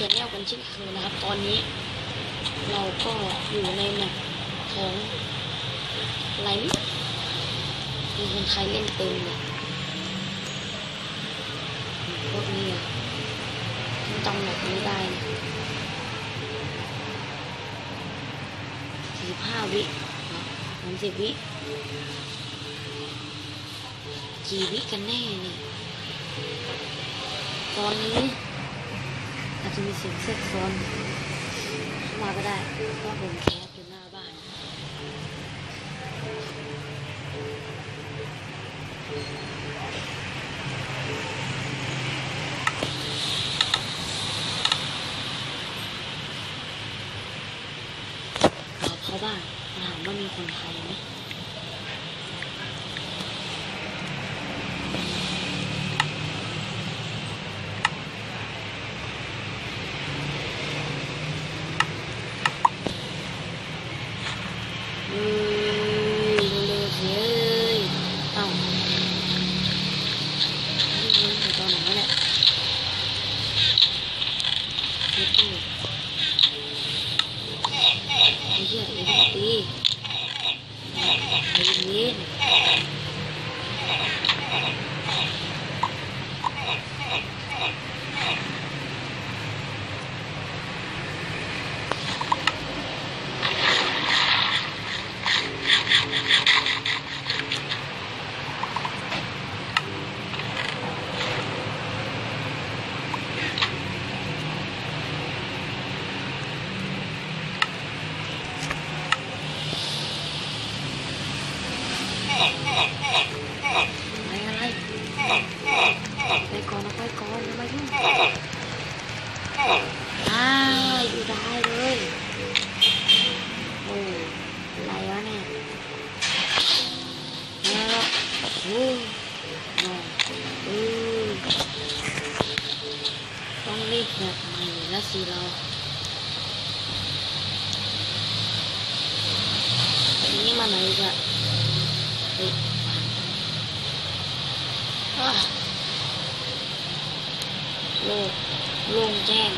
ชนแนลกันเช่นเคยนะครับ ตอนนี้ เราก็อยู่ในแมปของไรไม่มีคนไทยเล่นเต็มเลยพวกนี้อะฉันจำแมปไม่ได้นะสี่สิบห้าวิสามสิบวิกี่วิกันแน่เนี่ยตอนนี้ อาจจะมีเสียงแทรกซ้อนเข้ามาก็ได้เพราะผมแคสอยู่หน้าบ้านเราเข้าบ้านถามว่ามีคนไทยไหม เฮ้ยเร็วๆสิเอ้ยเอ้านี่ยิงอยู่ตอนไหนวะเนี่ยเฮ้ยตู้ไอ้เหี้ยไอ้เหี้ยตีไอ้เย็นอะไรอะไรไปก่อนนะไปก่อนอย่ามายุ่งอ้าวอยู่ได้เลยโอ้อะไรวะเนี่ยแล้วโอ้นอนเออต้องรีบแบบใหม่แล้วสิเราอันนี้มา ไหนกอะเฮ้ยอะโล่งโล่งแจ้ง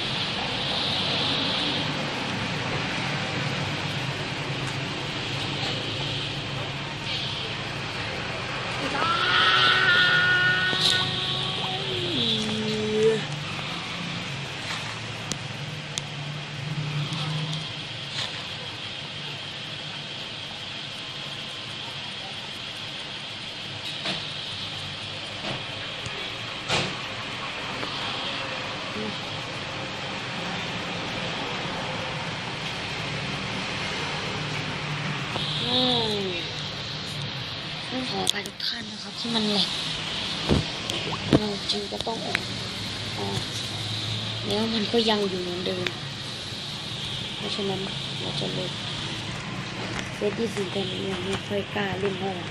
อืม ต้องขอไปทุกท่านนะครับ ที่มันแหลกเราจึงก็ต้องออกออกแล้วมันก็ยังอยู่เหมือนเดิม เพราะฉะนั้นเราจะลดเซตที่สี่กันยังไม่ค่อยกล้าเล่นเท่าไหร่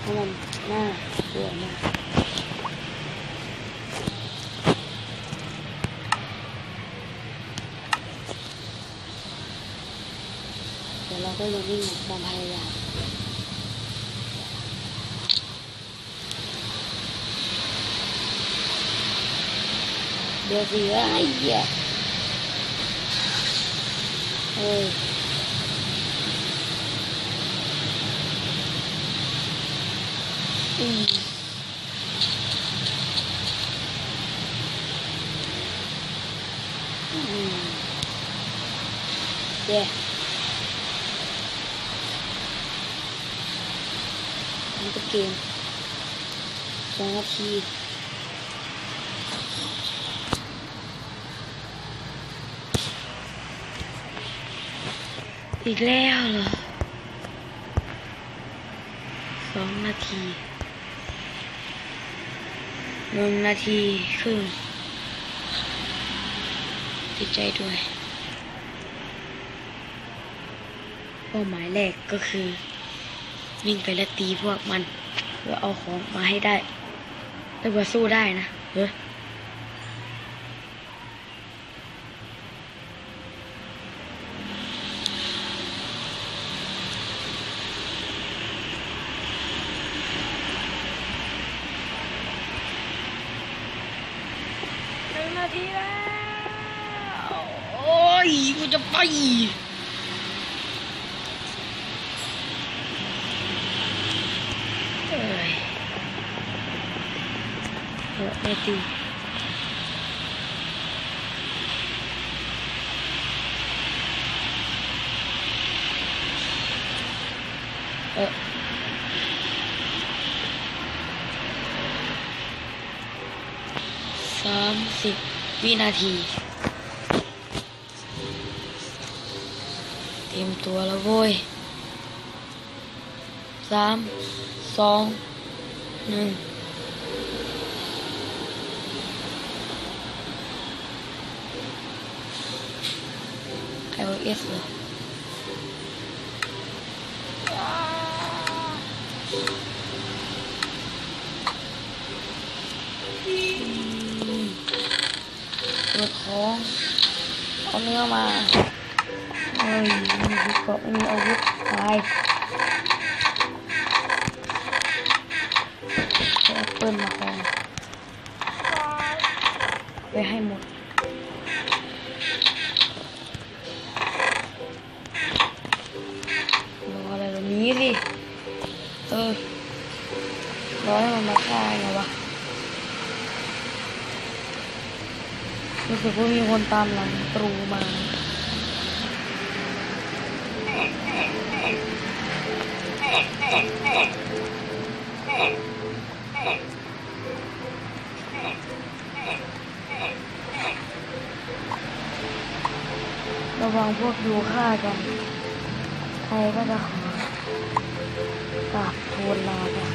เพราะมันน่ากลัวมาก เดี๋ยวเราก็ยังวิ่งความพยายา มเดี๋ยวสิไอ้เหี้ยเอ้ยอืมอืมเดี๋ยวนี่ก็เกมสองนาทีอีกแล้วเหรอสองนาทีหนึ่งนาทีครึ่งดีใจด้วยเป้าหมายแรกก็คือ วิ่งไปแล้วตีพวกมัน เพื่อเอาของมาให้ได้แต่ว่าสู้ได้นะเออหนึ่งนาทีแล้วกูจะไปเอ้ยเออไม่ตีเออสามสิบวินาที เตรียมตัวแล้วโว้ยสามสองหนึ่ง ไอโอเอสเหรออืมปวดท้อง คนตามหลังตรูมา ระวังพวกยูฆ่ากัน ใครก็จะขอกราบทูลลาไป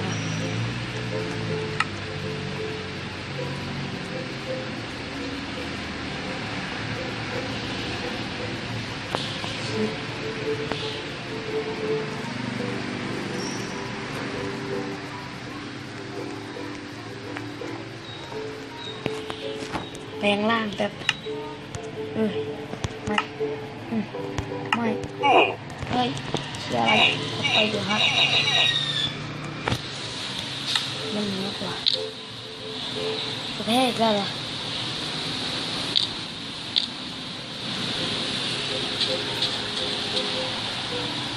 แปลงร่างแบบเออม่อืมไม่เฮ้ยเชียอะไรไปดี๋ยวฮะมันเหนือกว่ากระแทกแล้วเหร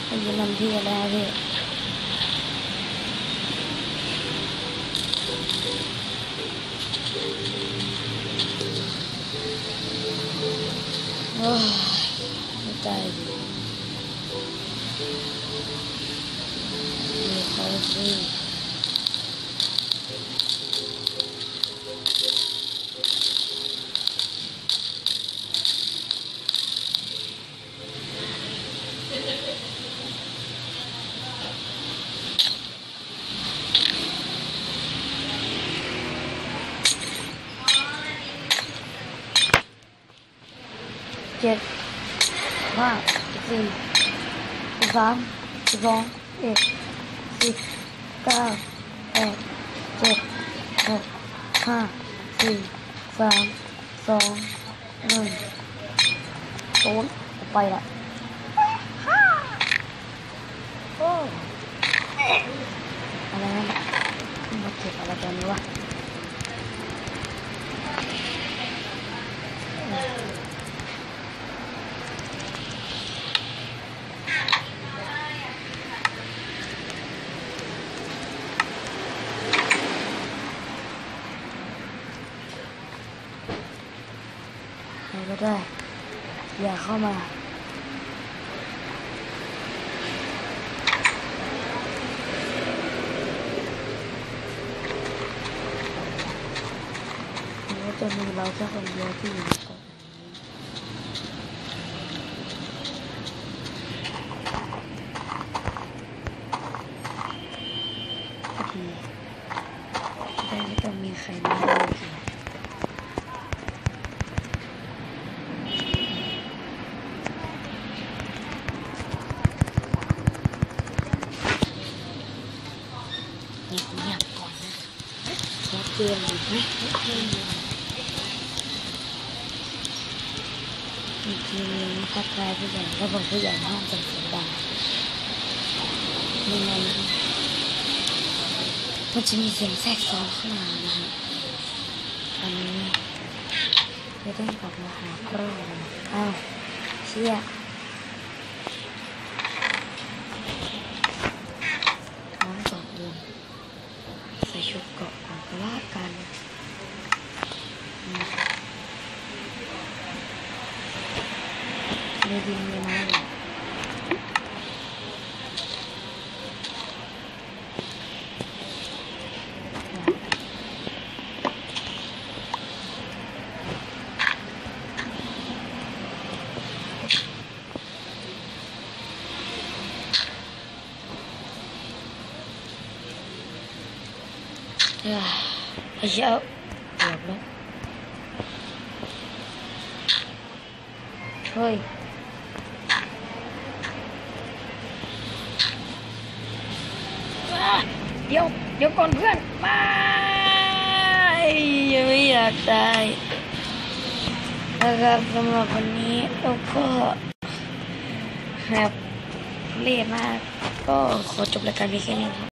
มันจะนนำที่อะไรฮะพี่ โอ้ยไม่ใจ ห้าสี่สามสองเอ็ดสิบเก้าแปดเจ็ดหกห้าสี่สามสองหนึ่งศูนย์ไปละโอ้อะไรนั่นมาเก็บอะไรตอนนี้วะ ก็ได้ อย่าเข้ามาหรือว่าจะมีเราแค่คนเดียวที่อยู่ในเกาะนี้พอดีจะได้ไม่ต้องมีใครมาเลยที เงียบเงียบก่อนนะ ดือนอีกไหมอีกทีนึงทักทายผู้ใหญ่แล้วบอกผู้ใหญ่ห้ามส่งเสียงดังไม่งั้นมันจะมีเสียงแทรกซ้อนเข้ามานะฮะอันนี้จะต้องกลับมาหาครอนอ้าวเชี่ยท้องสองเดือนใส่ชุดเกราะก่อนก็ว่ากันอืมมีดินมีไม้อยู่เอ้ยไอ้เจ้าเกือบแล้วเฮ้ย อะเดี๋ยว เดี๋ยวก่อนเพื่อนม่ยังไม่อยากตายนะครับสำหรับวันนี้เราก็แบบเล่มากก็ขอจบรายการเพียงแค่นี้ครับ